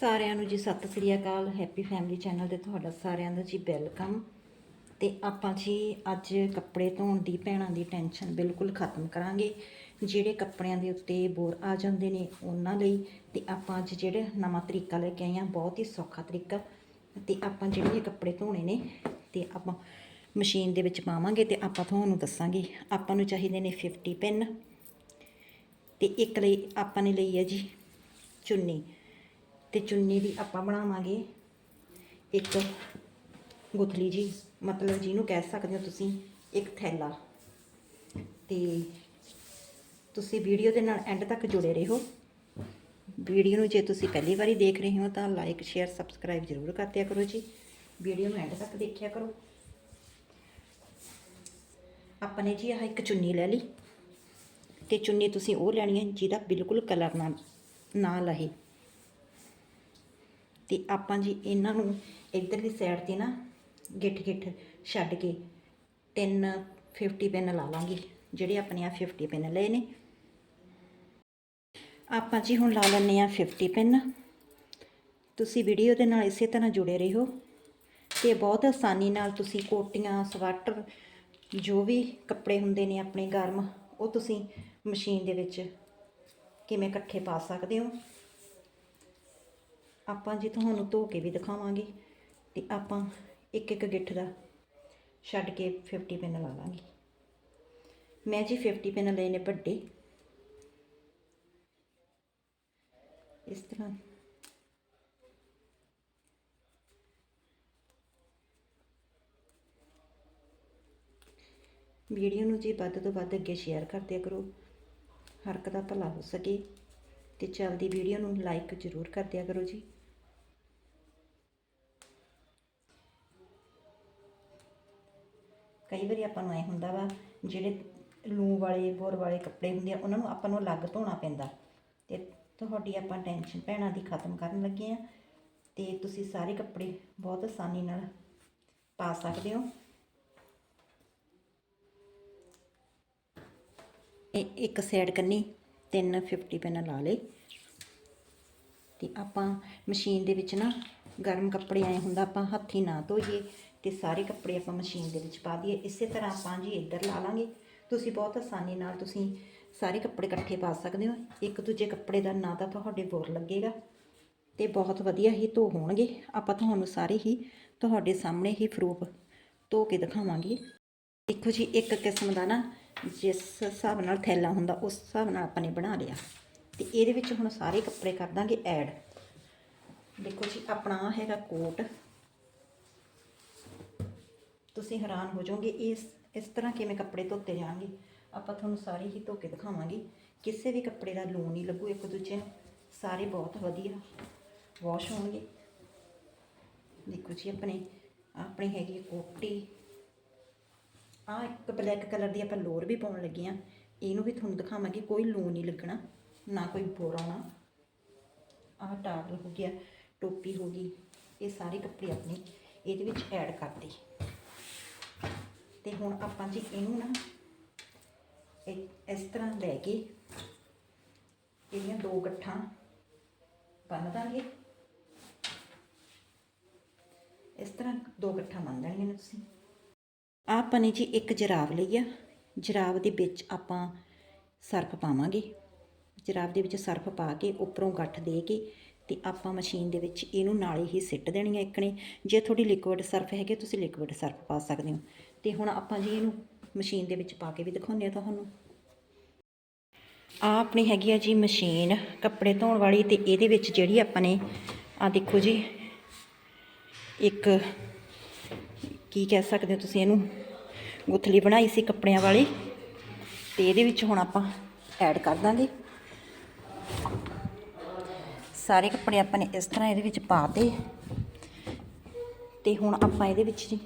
ਸਾਰਿਆਂ ਨੂੰ ਜੀ ਸਤਿ ਸ੍ਰੀ ਅਕਾਲ ਹੈਪੀ ਫੈਮਿਲੀ ਚੈਨਲ ਤੇ ਤੁਹਾਡਾ ਸਾਰਿਆਂ ਦਾ ਜੀ ਵੈਲਕਮ ਤੇ ਆਪਾਂ ਜੀ ਅੱਜ ਕੱਪੜੇ ਧੋਣ ਦੀ, ਭੈਣਾਂ ਦੀ ਟੈਨਸ਼ਨ ਬਿਲਕੁਲ ਖਤਮ ਕਰਾਂਗੇ। ਜਿਹੜੇ ਕੱਪੜਿਆਂ ਦੇ ਉੱਤੇ ਬੋਰ ਆ ਜਾਂਦੇ ਨੇ ਉਹਨਾਂ ਲਈ, ਤੇ ਆਪਾਂ ਅੱਜ ਜਿਹੜੇ ਨਵਾਂ ਤਰੀਕਾ ਲੈ ਕੇ ਆਏ ਹਾਂ, ਬਹੁਤ ਹੀ ਸੌਖਾ ਤਰੀਕਾ। ਤੇ ਆਪਾਂ ਜਿਹੜੇ ਕੱਪੜੇ ਧੋਣੇ ਨੇ, ਤੇ ਆਪਾਂ ਮਸ਼ੀਨ ਦੇ ਵਿੱਚ ਪਾਵਾਂਗੇ ਤੇ ਆਪਾਂ ਤੁਹਾਨੂੰ ਦੱਸਾਂਗੇ। ਆਪਾਂ ਨੂੰ ਚਾਹੀਦੇ ਨੇ 50 ਪਿੰਨ ਤੇ ਇੱਕ ਲਈ ਆਪਾਂ ਨੇ ਲਈ ਹੈ ਜੀ ਚੁੰਨੀ। ਤੇ ਚੁੰਨੀ ਦੀ ਆਪਾਂ ਬਣਾਵਾਂਗੇ। ਇੱਕ ਗੁਥਲੀ ਜੀ, ਮਤਲਬ ਜਿਹਨੂੰ ਕਹਿ ਸਕਦੇ ਹੋ ਤੁਸੀਂ, ਇੱਕ ਥੈਲਾ। ਤੇ ਤੁਸੀਂ ਵੀਡੀਓ ਦੇ ਨਾਲ ਐਂਡ ਤੱਕ ਜੁੜੇ ਰਹੋ। ਵੀਡੀਓ ਨੂੰ ਜੇ ਤੁਸੀਂ ਪਹਿਲੀ ਵਾਰੀ ਦੇਖ ਰਹੇ ਹੋ ਤਾਂ ਲਾਈਕ ਸ਼ੇਅਰ ਸਬਸਕ੍ਰਾਈਬ ਜ਼ਰੂਰ ਕਰ ਦਿਆ ਕਰੋ ਜੀ। ਵੀਡੀਓ ਨੂੰ ਐਂਡ ਤੱਕ ਦੇਖਿਆ ਕਰੋ। ਆਪਾਂ ਨੇ ਜੀ ਆਹ ਇੱਕ ਚੁੰਨੀ ਲੈ ਲਈ। ਤੇ ਚੁੰਨੀ ਤੁਸੀਂ ਉਹ ਲੈਣੀ ਹੈ ਜਿਹਦਾ ਬਿਲਕੁਲ ਕਲਰ ਨਾ ਨਾ ਲਹੇ। ਤੇ ਆਪਾਂ ਜੀ ਇਹਨਾਂ ਨੂੰ ਇਧਰਲੀ ਸਾਈਡ ਤੇ ਨਾ ਗਿੱਠ ਗਿੱਠ ਛੱਡ ਕੇ ਤਿੰਨ 50 ਪੈਨ ਲਾ ਲਾਂਗੇ, ਜਿਹੜੇ ਆਪਣੇ ਆ 50 ਪਿੰਨ ਲਏ ਨੇ। ਆਪਾਂ ਜੀ ਹੁਣ ਲਾ ਲੈਂਦੇ ਆ 50 ਪਿੰਨ ਤੁਸੀਂ ਵੀਡੀਓ ਦੇ ਨਾਲ ਇਸੇ ਤਰ੍ਹਾਂ ਜੁੜੇ ਰਹੋ ਤੇ ਬਹੁਤ ਆਸਾਨੀ ਨਾਲ ਤੁਸੀਂ ਕੋਟੀਆਂ, ਸਵੈਟਰ, ਜੋ ਵੀ ਕੱਪੜੇ ਹੁੰਦੇ ਨੇ ਆਪਣੇ ਗਰਮ, ਉਹ ਤੁਸੀਂ ਮਸ਼ੀਨ ਦੇ ਵਿੱਚ ਕਿਵੇਂ ਇਕੱਠੇ ਪਾ ਸਕਦੇ ਹੋ। ਆਪਾਂ ਜੀ ਤੁਹਾਨੂੰ ਧੋ ਕੇ ਵੀ ਦਿਖਾਵਾਂਗੇ ਤੇ ਆਪਾਂ ਇੱਕ ਇੱਕ ਗਿੱਠ ਦਾ ਛੱਡ ਕੇ 50 ਪਿੰਨ ਲਾ ਲਾਂਗੇ। ਮੈਂ ਜੀ 50 ਪਿੰਨ ਲਏ ਨੇ ਵੱਡੇ। ਇਸ ਤਰ੍ਹਾਂ। ਵੀਡੀਓ ਨੂੰ ਜੀ ਵੱਧ ਤੋਂ ਵੱਧ ਅੱਗੇ ਸ਼ੇਅਰ ਕਰ ਕਰੋ। ਹਰਕਤ ਦਾ ਭਲਾ ਹੋ ਸਕੇ ਤੇ ਚੱਲਦੀ ਵੀਡੀਓ ਨੂੰ ਲਾਈਕ ਜ਼ਰੂਰ ਕਰਦਿਆ ਕਰੋ ਜੀ। ਕਈ ਵਾਰੀ ਆਪਾਂ ਨੂੰ ਐ ਹੁੰਦਾ ਵਾ, ਜਿਹੜੇ ਲੂ ਵਾਲੇ, ਬੋਰ ਵਾਲੇ ਕੱਪੜੇ ਹੁੰਦੇ ਆ, ਉਹਨਾਂ ਨੂੰ ਆਪਾਂ ਨੂੰ ਅਲੱਗ ਧੋਣਾ ਪੈਂਦਾ। ਤੇ ਤੁਹਾਡੀ ਆਪਾਂ ਟੈਨਸ਼ਨ ਭੈਣਾਂ ਦੀ ਖਤਮ ਕਰਨ ਲੱਗੇ ਆ, ਤੇ ਤੁਸੀਂ ਸਾਰੇ ਕੱਪੜੇ ਬਹੁਤ ਆਸਾਨੀ ਨਾਲ ਪਾ ਸਕਦੇ ਹੋ। ਇਹ ਇੱਕ ਸਾਈਡ ਕੰਨੀ ਤਿੰਨ 50 ਪੈਨ ਲਾ ਲਈ ਤੇ ਆਪਾਂ ਮਸ਼ੀਨ ਦੇ ਵਿੱਚ ਨਾ ਗਰਮ ਕੱਪੜੇ ਆਏ ਹੁੰਦਾ, ਆਪਾਂ ਹੱਥੀ ਨਾ ਧੋਈਏ। ਤੇ ਸਾਰੇ ਕੱਪੜੇ ਆਪਾਂ ਮਸ਼ੀਨ ਦੇ ਵਿੱਚ ਪਾ ਦਈਏ। ਇਸੇ ਤਰ੍ਹਾਂ ਆਪਾਂ ਜੀ ਇੱਧਰ ਲਾ ਲਾਂਗੇ। ਤੁਸੀਂ ਬਹੁਤ ਆਸਾਨੀ ਨਾਲ ਤੁਸੀਂ ਸਾਰੇ ਕੱਪੜੇ ਇਕੱਠੇ ਪਾ ਸਕਦੇ ਹੋ। ਇੱਕ ਦੂਜੇ ਕੱਪੜੇ ਦਾ ਨਾ ਤਾਂ ਤੁਹਾਡੇ ਬੋਰ ਲੱਗੇਗਾ ਤੇ ਬਹੁਤ ਵਧੀਆ ਹੀ ਧੋ ਹੋਣਗੇ। ਆਪਾਂ ਤੁਹਾਨੂੰ ਸਾਰੇ ਹੀ ਤੁਹਾਡੇ ਸਾਹਮਣੇ ਹੀ ਫਰੂਪ ਧੋ ਕੇ ਦਿਖਾਵਾਂਗੇ। ਦੇਖੋ ਜੀ, ਇੱਕ ਕਿਸਮ ਦਾ ਨਾ ਜਿਸ ਹਿਸਾਬ ਨਾਲ ਥੈਲਾ ਹੁੰਦਾ, ਉਸ ਹਿਸਾਬ ਨਾਲ ਆਪਾਂ ਨੇ ਬਣਾ ਲਿਆ। ਤੇ ਇਹਦੇ ਵਿੱਚ ਹੁਣ ਸਾਰੇ ਕੱਪੜੇ ਕਰ ਦਾਂਗੇ ਐਡ। ਦੇਖੋ ਜੀ, ਆਪਣਾ ਹੈਗਾ ਕੋਟ। ਤੁਸੀਂ ਹੈਰਾਨ ਹੋ ਜਾਓਗੇ, ਇਸ ਇਸ ਤਰ੍ਹਾਂ ਕਿਵੇਂ ਕੱਪੜੇ ਧੋਤੇ ਜਾਣਗੇ? ਆਪਾਂ ਤੁਹਾਨੂੰ ਸਾਰੇ ਹੀ ਧੋ ਕੇ ਦਿਖਾਵਾਂਗੇ। ਕਿਸੇ ਵੀ ਕੱਪੜੇ ਦਾ ਲੂਣ ਨਹੀਂ ਲੱਗੂ, ਇੱਕ ਦੂਜੇ ਨੂੰ। ਸਾਰੇ ਬਹੁਤ ਵਧੀਆ ਵਾਸ਼ ਹੋਣਗੇ। ਦੇਖੋ ਜੀ ਆਪਣੇ ਆਪਣੇ ਹੈਗੀ ਕੋਟੀ। ਆ ਇੱਕ ਬਲੈਕ ਕਲਰ ਦੀ ਆਪਾਂ ਲੋਰ ਵੀ ਪਾਉਣ ਲੱਗੇ ਆ ਇਹਨੂੰ ਵੀ ਤੁਹਾਨੂੰ ਦਿਖਾਵਾਂਗੇ, ਕੋਈ ਲੂਣ ਨਹੀਂ ਲੱਗਣਾ, ਨਾ ਕੋਈ ਬੋਰ ਆਉਣਾ। ਆਹ ਟਾਵਲ ਹੋ ਗਿਆ, ਟੋਪੀ ਹੋ ਗਈ, ਇਹ ਸਾਰੇ ਕੱਪੜੇ ਆਪਣੇ ਇਹਦੇ ਵਿੱਚ ਐਡ ਕਰਤੇ ਤੇ ਹੁਣ ਆਪਾਂ ਜੀ ਇਹਨੂੰ ਨਾ ਇਹ ਇਸ ਤਰ੍ਹਾਂ ਲੈ ਕੇ ਇਹਦੀਆਂ ਦੋ ਗੱਠਾਂ ਬੰਨ ਦਾਂਗੇ। ਇਸ ਤਰ੍ਹਾਂ ਦੋ ਗੱਠਾਂ ਬੰਨ ਦੇਣੀਆਂ ਨੇ ਤੁਸੀਂ। ਆਪਾਂ ਨੇ ਜੀ ਇੱਕ ਜਰਾਬ ਲਈ ਆ। ਜਰਾਬ ਦੇ ਵਿੱਚ ਆਪਾਂ ਸਰਫ ਪਾਵਾਂਗੇ। ਜਰਾਬ ਦੇ ਵਿੱਚ ਸਰਫ ਪਾ ਕੇ ਉੱਪਰੋਂ ਗੱਠ ਦੇ ਕੇ ਤੇ ਆਪਾਂ ਮਸ਼ੀਨ ਦੇ ਵਿੱਚ ਇਹਨੂੰ ਨਾਲੇ ਹੀ ਸਿੱਟ ਦੇਣੀ ਹੈ ਇੱਕਣੇ ਜੇ ਤੁਹਾਡੀ ਲਿਕੁਇਡ ਸਰਫ ਹੈਗੇ ਤੁਸੀਂ ਲਿਕੁਇਡ ਸਰਫ ਪਾ ਸਕਦੇ ਹੋ। ਤੇ ਹੁਣ ਆਪਾਂ ਜੀ ਇਹਨੂੰ ਮਸ਼ੀਨ ਦੇ ਵਿੱਚ ਪਾ ਕੇ ਵੀ ਦਿਖਾਉਂਦੇ ਆ ਤੁਹਾਨੂੰ। ਆ ਆਪਣੀ ਹੈਗੀ ਆ ਜੀ ਮਸ਼ੀਨ ਕੱਪੜੇ ਧੋਣ ਵਾਲੀ ਤੇ ਇਹਦੇ ਵਿੱਚ ਜਿਹੜੀ ਆਪਾਂ ਨੇ ਆ ਦੇਖੋ ਜੀ, ਇੱਕ ਕੀ ਕਹਿ ਸਕਦੇ ਹੋ ਤੁਸੀਂ ਇਹਨੂੰ, ਗੁੱਥਲੀ ਬਣਾਈ ਸੀ ਕੱਪੜਿਆਂ ਵਾਲੀ ਤੇ ਇਹਦੇ ਵਿੱਚ ਹੁਣ ਆਪਾਂ ਐਡ ਕਰ ਦਾਂਗੇ। ਸਾਰੇ ਕੱਪੜੇ ਆਪਾਂ ਨੇ ਇਸ ਤਰ੍ਹਾਂ ਇਹਦੇ ਵਿੱਚ ਪਾਤੇ ਤੇ ਹੁਣ ਆਪਾਂ ਇਹਦੇ ਵਿੱਚ ਜੀ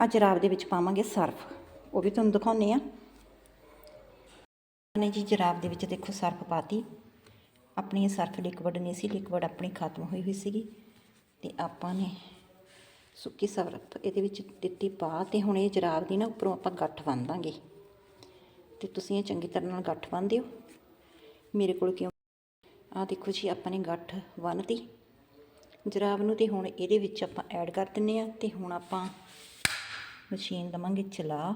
ਆ ਜਰਾਬ ਦੇ ਵਿੱਚ ਪਾਵਾਂਗੇ ਸਰਫ। ਉਹ ਵੀ ਤੁਹਾਨੂੰ ਦਿਖਾਉਨੇ ਆ ਨੇ ਜੀ ਜਰਾਬ ਦੇ ਵਿੱਚ ਦੇਖੋ ਸਰਫ ਪਾਤੀ। ਆਪਣੀ ਇਹ ਸਰਫ ਲਿਕਵਿਡ ਨਹੀਂ ਸੀ ਲਿਕਵਿਡ ਆਪਣੀ ਖਤਮ ਹੋਈ ਹੋਈ ਸੀਗੀ। ਤੇ ਆਪਾਂ ਨੇ ਸੁੱਕੀ ਸਰਫ ਇਹਦੇ ਵਿੱਚ ਦਿੱਤੀ ਪਾ ਤੇ ਹੁਣ ਇਹ ਜਰਾਬ ਦੀ ਨਾ ਉੱਪਰੋਂ ਆਪਾਂ ਗੱਠ ਬੰਨ੍ਹ ਦਾਂਗੇ ਤੇ ਤੁਸੀਂ ਇਹ ਚੰਗੀ ਤਰ੍ਹਾਂ ਨਾਲ ਗੱਠ ਬੰਨ੍ਹ ਦਿਓ ਮੇਰੇ ਕੋਲ ਕਿਉਂ? ਆ ਦੇਖੋ ਜੀ, ਆਪਾਂ ਨੇ ਗੱਠ ਬੰਨ੍ਹਤੀ। ਜਰਾਬ ਨੂੰ ਤੇ ਹੁਣ ਇਹਦੇ ਵਿੱਚ ਆਪਾਂ ਐਡ ਕਰ ਦਿੰਨੇ ਆ ਤੇ ਹੁਣ ਆਪਾਂ ਮਸ਼ੀਨ ਦਵਾਂਗੇ, ਚਲਾ।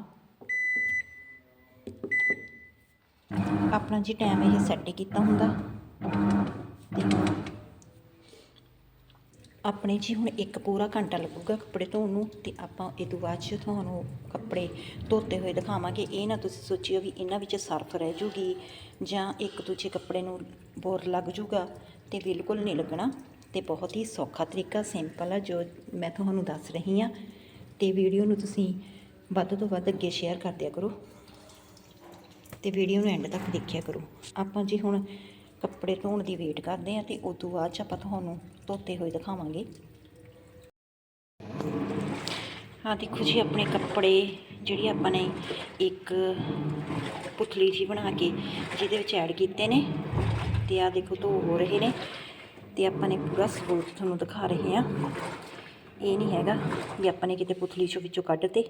ਆਪਣਾ ਜੀ ਟਾਈਮ ਇਹ ਸੈੱਟ ਕੀਤਾ ਹੁੰਦਾ। ਆਪਣੇ ਜੀ ਹੁਣ ਇੱਕ ਪੂਰਾ ਘੰਟਾ ਲੱਗੂਗਾ ਕੱਪੜੇ ਧੋਣ ਨੂੰ, ਤੇ ਆਪਾਂ ਇਹ ਤੋਂ ਬਾਅਦ 'ਚ ਤੁਹਾਨੂੰ ਕੱਪੜੇ ਧੋਤੇ ਹੋਏ ਦਿਖਾਵਾਂਗੇ। ਇਹ ਨਾ ਤੁਸੀਂ ਸੋਚਿਓ ਵੀ ਇਹਨਾਂ ਵਿੱਚ ਸਰਫ ਰਹਿ ਜੂਗੀ ਜਾਂ ਇੱਕ ਦੂਜੇ ਕੱਪੜੇ ਨੂੰ ਬੋਰ ਲੱਗ ਜੂਗਾ, ਤੇ ਬਿਲਕੁਲ ਨਹੀਂ ਲੱਗਣਾ। ਤੇ ਬਹੁਤ ਹੀ ਸੌਖਾ ਤਰੀਕਾ ਸਿੰਪਲ ਆ ਜੋ ਮੈਂ ਤੁਹਾਨੂੰ ਦੱਸ ਰਹੀ ਆ ਤੇ ਵੀਡੀਓ ਨੂੰ ਤੁਸੀਂ ਵੱਧ ਤੋਂ ਵੱਧ ਅੱਗੇ ਸ਼ੇਅਰ ਕਰ ਦਿਆ ਕਰੋ ਤੇ ਵੀਡੀਓ ਨੂੰ ਐਂਡ ਤੱਕ ਦੇਖਿਆ ਕਰੋ। ਆਪਾਂ ਜੀ ਹੁਣ ਕੱਪੜੇ ਧੋਣ ਦੀ ਵੇਟ ਕਰਦੇ ਆ ਤੇ ਉਸ ਤੋਂ ਬਾਅਦ ਚ ਆਪਾਂ ਤੁਹਾਨੂੰ ਧੋਤੇ ਹੋਏ ਦਿਖਾਵਾਂਗੇ। ਹਾਂ ਦੇਖੋ ਜੀ ਆਪਣੇ ਕੱਪੜੇ ਜਿਹੜੀ ਆਪਾਂ ਨੇ ਇੱਕ ਪੁਤਲੀ ਜੀ ਬਣਾ ਕੇ ਜਿਹਦੇ ਵਿੱਚ ਐਡ ਕੀਤੇ ਨੇ ਤੇ ਆ ਦੇਖੋ ਧੋ ਹੋ ਰਹੇ ਨੇ ਤੇ ਆਪਾਂ ਨੇ ਪੂਰਾ ਸਬੂਤ ਤੁਹਾਨੂੰ ਦਿਖਾ ਰਹੇ ਆ ਇਹ ਨਹੀਂ ਹੈਗਾ ਵੀ ਆਪਾਂ ਨੇ ਕਿਤੇ ਪੁਤਲੀ ਚੋਂ ਵਿੱਚੋਂ ਕੱਢ ਤੇ।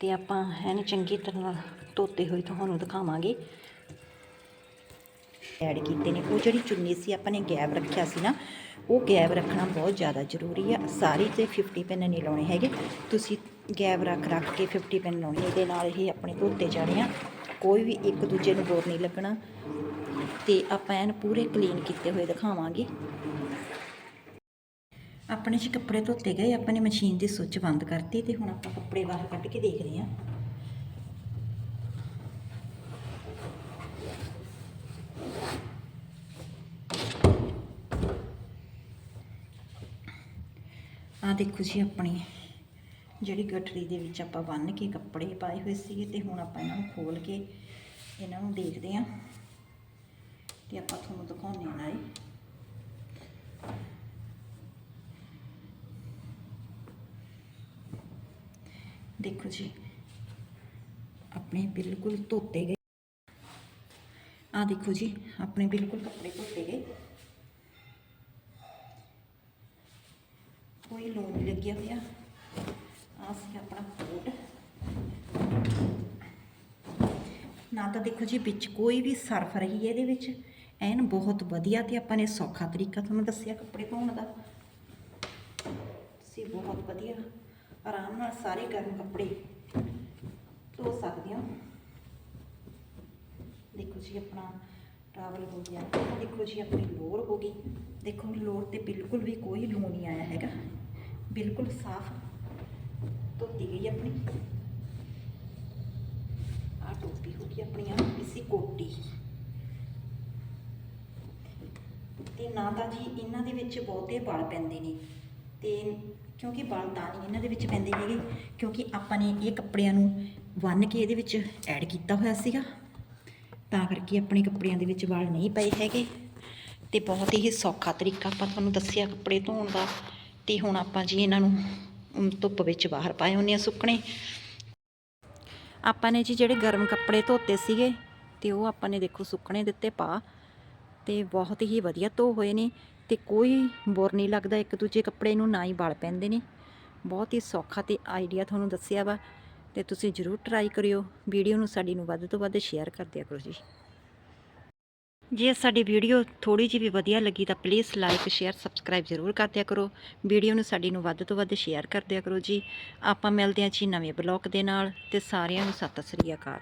ਤੇ ਆਪਾਂ ਇਹਨੂੰ ਚੰਗੀ ਤਰ੍ਹਾਂ ਧੋਤੇ ਹੋਏ ਤੁਹਾਨੂੰ ਦਿਖਾਵਾਂਗੇ। ਐਡ ਕੀਤੇ ਨੇ। ਉਹ ਜਿਹੜੀ ਚੁੰਨੀ ਸੀ, ਆਪਾਂ ਨੇ ਗੈਪ ਰੱਖਿਆ ਸੀ ਨਾ, ਉਹ ਗੈਪ ਰੱਖਣਾ ਬਹੁਤ ਜ਼ਿਆਦਾ ਜ਼ਰੂਰੀ ਆ। ਸਾਰੀ ਤੇ 50 ਪੈਨ ਨਹੀਂ ਲਾਉਣੇ ਹੈਗੇ। ਤੁਸੀਂ ਗੈਪ ਰੱਖ ਰੱਖ ਕੇ 50 ਪੈਨ ਲਾਉਣੇ, ਇਹਦੇ ਨਾਲ ਹੀ ਆਪਣੇ ਧੋਤੇ ਜਾਣੇ ਆ। ਕੋਈ ਵੀ ਇੱਕ ਦੂਜੇ ਨੂੰ ਬੋਰ ਨਹੀਂ ਲੱਗਣਾ। ਤੇ ਆਪਾਂ ਐਨ ਪੂਰੇ ਕਲੀਨ ਕੀਤੇ ਹੋਏ ਦਿਖਾਵਾਂਗੇ। ਆਪਣੇ ਜੀ ਕੱਪੜੇ ਧੋਤੇ ਗਏ, ਆਪਾਂ ਨੇ ਮਸ਼ੀਨ ਦੀ ਸੁੱਚ ਬੰਦ ਕਰਤੀ ਤੇ ਹੁਣ ਆਪਾਂ ਕੱਪੜੇ ਬਾਹਰ ਕੱਢ ਕੇ ਦੇਖਦੇ ਹਾਂ। ਆ ਦੇਖੋ ਜੀ ਆਪਣੀ ਜਿਹੜੀ ਗਠੜੀ ਦੇ ਵਿੱਚ ਆਪਾਂ ਬੰਨ ਕੇ ਕੱਪੜੇ ਪਾਏ ਹੋਏ ਸੀਗੇ ਤੇ ਹੁਣ ਆਪਾਂ ਇਹਨਾਂ ਨੂੰ ਖੋਲ ਕੇ ਇਹਨਾਂ ਨੂੰ ਦੇਖਦੇ ਹਾਂ ਤੇ ਆਪਾਂ ਤੁਹਾਨੂੰ ਦਿਖਾਉਂਦੇ ਹਾਂ ਨਾਲੇ। ਦੇਖੋ ਜੀ। ਆਪਣੇ ਬਿਲਕੁਲ ਧੋਤੇ ਗਏ। ਆ ਦੇਖੋ ਜੀ, ਆਪਣੇ ਬਿਲਕੁਲ ਕੱਪੜੇ ਧੋਤੇ ਗਏ। ਕੋਈ ਲੋੜ ਨਹੀਂ ਲੱਗਿਆ ਹੋਇਆ ਆ ਸੀ ਆਪਣਾ ਕੋਟ। ਨਾ ਤਾਂ ਦੇਖੋ ਜੀ, ਵਿੱਚ ਕੋਈ ਵੀ ਸਰਫ ਰਹੀ ਹੈ ਇਹਦੇ ਵਿੱਚ। ਐਨ ਬਹੁਤ ਵਧੀਆ ਤੇ ਆਪਾਂ ਨੇ ਸੌਖਾ ਤਰੀਕਾ ਤੁਹਾਨੂੰ ਦੱਸਿਆ ਕੱਪੜੇ ਧੋਣ ਦਾ। ਤੁਸੀਂ ਬਹੁਤ ਵਧੀਆ। ਆਰਾਮ ਨਾਲ ਸਾਰੇ ਗਰਮ ਕੱਪੜੇ ਧੋ ਸਕਦੇ ਹੋ। ਦੇਖੋ ਜੀ, ਆਪਣਾ ਟਾਵਲ ਹੋ ਗਿਆ। ਦੇਖੋ ਜੀ, ਆਪਣੀ ਲੋਰ ਹੋ ਗਈ। ਦੇਖੋ, ਲੋਰ ਤੇ ਬਿਲਕੁਲ ਵੀ ਕੋਈ ਲੂ ਨਹੀਂ ਆਇਆ ਹੈਗਾ। ਬਿਲਕੁਲ ਸਾਫ਼ ਧੋਤੀ ਗਈ ਆਪਣੀ। ਆ ਟੋਪੀ ਹੋ ਗਈ ਆਪਣੀ ਆ ਇਸੀ ਕੋਟੀ। ਤੇ ਨਾ ਤਾਂ ਜੀ, ਇਹਨਾਂ ਦੇ ਵਿੱਚ ਬਹੁਤੇ ਵਾਲ ਪੈਂਦੇ ਨੇ। ਤੇ ਕਿਉਂਕਿ ਵਾਲ ਤਾਂ ਨਹੀਂ ਇਹਨਾਂ ਦੇ ਵਿੱਚ ਪੈਂਦੇ ਹੈਗੇ, ਕਿਉਂਕਿ ਆਪਾਂ ਨੇ ਇਹ ਕੱਪੜਿਆਂ ਨੂੰ ਵੰਨ ਕੇ ਇਹਦੇ ਵਿੱਚ ਐਡ ਕੀਤਾ ਹੋਇਆ ਸੀਗਾ। ਤਾਂ ਕਰਕੇ ਆਪਣੇ ਕੱਪੜਿਆਂ ਦੇ ਵਿੱਚ ਵਾਲ ਨਹੀਂ ਪਏ ਹੈਗੇ। ਤੇ ਬਹੁਤ ਹੀ ਸੌਖਾ ਤਰੀਕਾ ਆਪਾਂ ਤੁਹਾਨੂੰ ਦੱਸਿਆ ਕੱਪੜੇ ਧੋਣ ਦਾ। ਤੇ ਹੁਣ ਆਪਾਂ ਜੀ ਇਹਨਾਂ ਨੂੰ ਧੁੱਪ ਵਿੱਚ ਬਾਹਰ ਪਾਏ ਹੁੰਦੇ ਆ ਸੁੱਕਣੇ। ਆਪਾਂ ਨੇ ਜੀ ਜਿਹੜੇ ਗਰਮ ਕੱਪੜੇ ਧੋਤੇ ਸੀਗੇ, ਤੇ ਉਹ ਆਪਾਂ ਨੇ ਦੇਖੋ ਸੁੱਕਣੇ ਦਿੱਤੇ ਪਾ। ਤੇ ਬਹੁਤ ਹੀ ਵਧੀਆ ਧੋ ਹੋਏ ਨੇ। ਤੇ ਕੋਈ ਬੁਰ ਨਹੀਂ ਲੱਗਦਾ, ਇੱਕ ਦੂਜੇ ਕੱਪੜੇ ਨੂੰ ਨਾ ਹੀ ਵਲ ਪੈਂਦੇ ਨੇ। ਬਹੁਤ ਹੀ ਸੌਖਾ ਤੇ ਆਈਡੀਆ ਤੁਹਾਨੂੰ ਦੱਸਿਆ ਵਾ ਤੇ ਤੁਸੀਂ ਜਰੂਰ ਟਰਾਈ ਕਰਿਓ। ਵੀਡੀਓ ਨੂੰ ਸਾਡੀ ਨੂੰ ਵੱਧ ਤੋਂ ਵੱਧ ਸ਼ੇਅਰ ਕਰ ਦਿਆ ਕਰੋ ਜੀ। ਜੇ ਸਾਡੀ ਵੀਡੀਓ ਥੋੜੀ ਜਿਹੀ ਵੀ ਵਧੀਆ ਲੱਗੀ ਤਾਂ ਪਲੀਜ਼ ਲਾਈਕ ਸ਼ੇਅਰ ਸਬਸਕ੍ਰਾਈਬ ਜ਼ਰੂਰ ਕਰ ਦਿਆ ਕਰੋ। ਵੀਡੀਓ ਨੂੰ ਸਾਡੀ ਨੂੰ ਵੱਧ ਤੋਂ ਵੱਧ ਸ਼ੇਅਰ ਕਰ ਦਿਆ ਕਰੋ ਜੀ। ਆਪਾਂ ਮਿਲਦੇ ਹਾਂ ਜੀ ਨਵੇਂ ਬਲੌਗ ਦੇ ਨਾਲ ਤੇ ਸਾਰਿਆਂ ਨੂੰ ਸਤਿ ਸ੍ਰੀ ਅਕਾਲ।